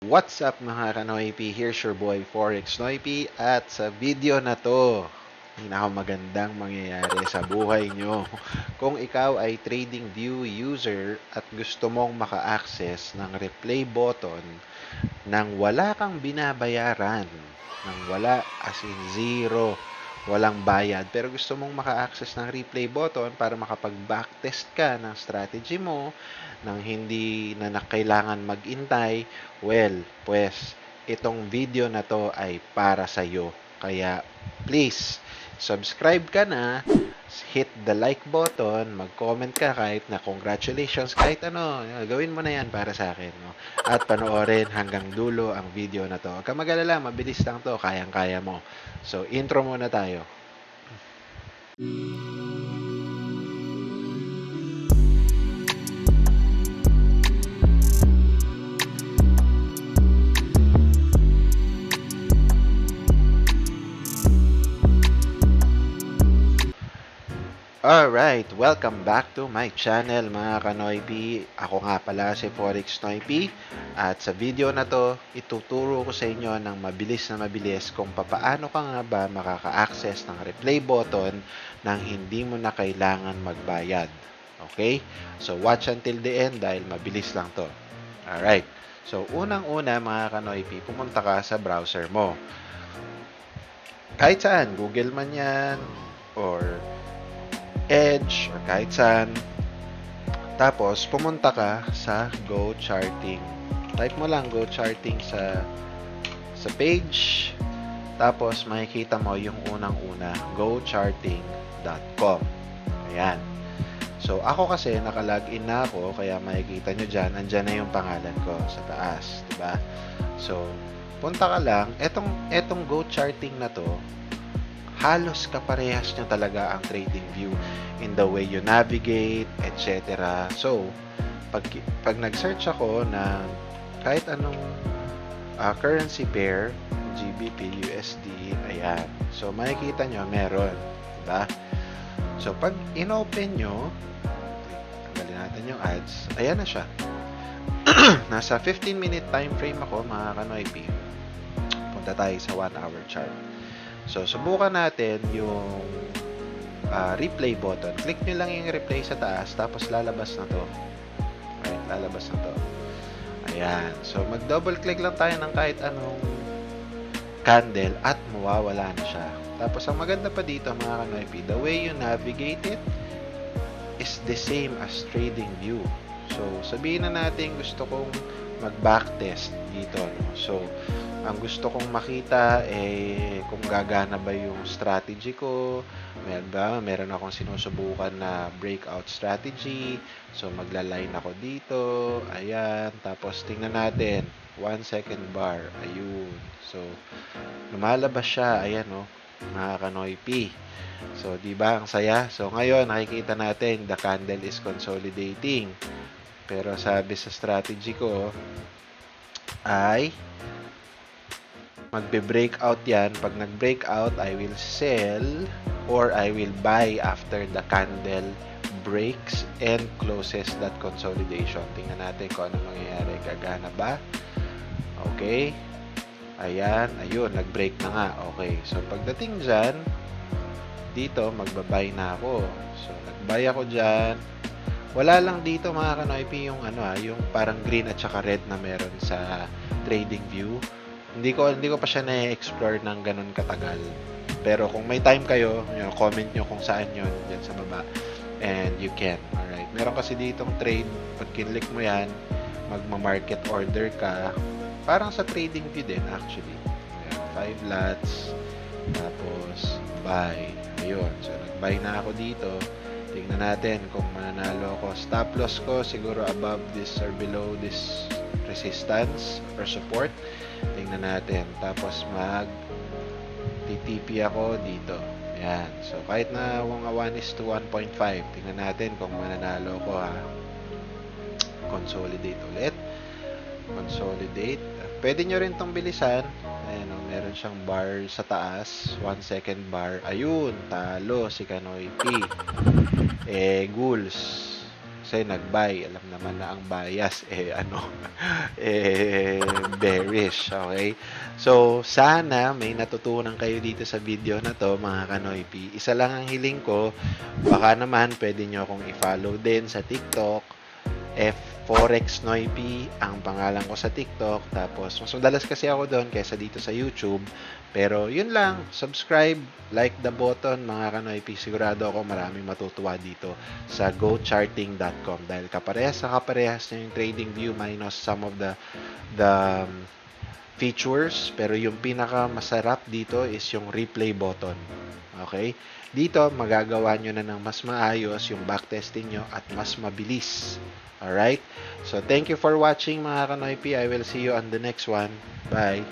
What's up mga kanoypi? Here's your boy Forex Noypi at sa video na to, pinakamagandang mangyayari sa buhay nyo. Kung ikaw ay TradingView user at gusto mong maka-access ng replay button nang wala kang binabayaran, nang wala as in zero, walang bayad, pero gusto mong maka-access ng replay button para makapag-backtest ka ng strategy mo, nang hindi na na kailangan mag-intay, well, pues, itong video na to ay para sa iyo. Kaya, please, subscribe ka na, hit the like button, mag-comment ka kahit na congratulations, kahit ano, gawin mo na yan para sa akin. No? At panoorin hanggang dulo ang video na to. Huwag ka mabilis lang to, kayang-kaya mo. So, intro muna tayo. Alright, welcome back to my channel mga kanoypi. Ako nga pala si Forex Noypi at sa video na to, ituturo ko sa inyo ng mabilis na mabilis kung papaano ka nga ba makaka-access ng replay button nang hindi mo na kailangan magbayad. Okay? So watch until the end dahil mabilis lang to. Alright. So unang-una mga kanoypi, pumunta ka sa browser mo. Kahit saan, Google man yan, or Edge or kahit saan. Tapos, pumunta ka sa Go Charting. Type mo lang Go Charting sa sa page. Tapos, makikita mo yung unang-una, gocharting.com. Ayan. So, ako kasi, nakalagin na ako, kaya makikita nyo dyan, andyan na yung pangalan ko sa taas. ba? So, punta ka lang. Etong, etong Go Charting na to, halos kaparehas niya talaga ang trading view in the way you navigate, etc. So, pag, pag nag-search ako na kahit anong uh, currency pair, GBP, USD, ayan. So, makikita nyo, meron. Diba? So, pag inopen nyo, tanggalin natin yung ads, ayan na siya. Nasa 15 minute time frame ako, mga kanoypi. Punta tayo sa 1 hour chart. So, subukan natin yung uh, replay button. Click nyo lang yung replay sa taas, tapos lalabas na to. Okay, lalabas na to. Ayan. So, mag-double click lang tayo ng kahit anong candle at mawawala na siya. Tapos, ang maganda pa dito, mga kanoypi, the way you navigate it is the same as trading view. So, sabihin na natin gusto kong mag-backtest dito. No? So, ang gusto kong makita eh kung gagana ba yung strategy ko. Meron ba? Meron akong sinusubukan na breakout strategy. So magla-line ako dito. Ayan. Tapos tingnan natin. 1 second bar. Ayun. So lumalabas siya. Ayan no mga kanoy P. So di ba? Ang saya. So ngayon nakikita natin the candle is consolidating. Pero sabi sa strategy ko ay magbe-breakout yan. Pag nag-breakout, I will sell or I will buy after the candle breaks and closes that consolidation. Tingnan natin kung ano mangyayari. Gagana ba? Okay. Ayan. Ayun. Nag-break na nga. Okay. So, pagdating dyan, dito, magbabay na ako. So, nag-buy ako dyan. Wala lang dito mga kanoypi yung ano ah, yung parang green at saka red na meron sa trading view hindi ko hindi ko pa siya na-explore ng ganun katagal. Pero kung may time kayo, you know, comment nyo kung saan yun dyan sa baba. And you can. Alright. Meron kasi ditong trade. Pag kinlik mo yan, magma-market order ka. Parang sa trading view din actually. Ayan, 5 lots. Tapos, buy. Ayun. So, nag-buy na ako dito. Tingnan natin kung mananalo ako. Stop loss ko siguro above this or below this resistance or support. Tingnan natin. Tapos mag TTP ako dito. Yan. So, kahit na mga 1 is to 1.5, tingnan natin kung mananalo ko ha. Consolidate ulit. Consolidate. Pwede nyo rin tong bilisan. Ayan o, meron siyang bar sa taas. 1 second bar. Ayun, talo si Kanoy P. Eh, ghouls kasi nag-buy, alam naman na ang bias, eh ano, eh bearish. Okay? So, sana may natutunan kayo dito sa video na to, mga kanoypi. Isa lang ang hiling ko, baka naman pwede nyo akong i-follow din sa TikTok, F4X Noipy, ang pangalan ko sa TikTok. Tapos, mas madalas kasi ako doon kaysa dito sa YouTube. Pero, yun lang. Subscribe, like the button, mga kanoypi. Sigurado ako maraming matutuwa dito sa gocharting.com. Dahil kaparehas sa kaparehas na yung trading view minus some of the the um, features. Pero yung pinaka masarap dito is yung replay button. Okay? Dito, magagawa nyo na ng mas maayos yung backtesting nyo at mas mabilis. Alright? So, thank you for watching mga kanoypi. I will see you on the next one. Bye!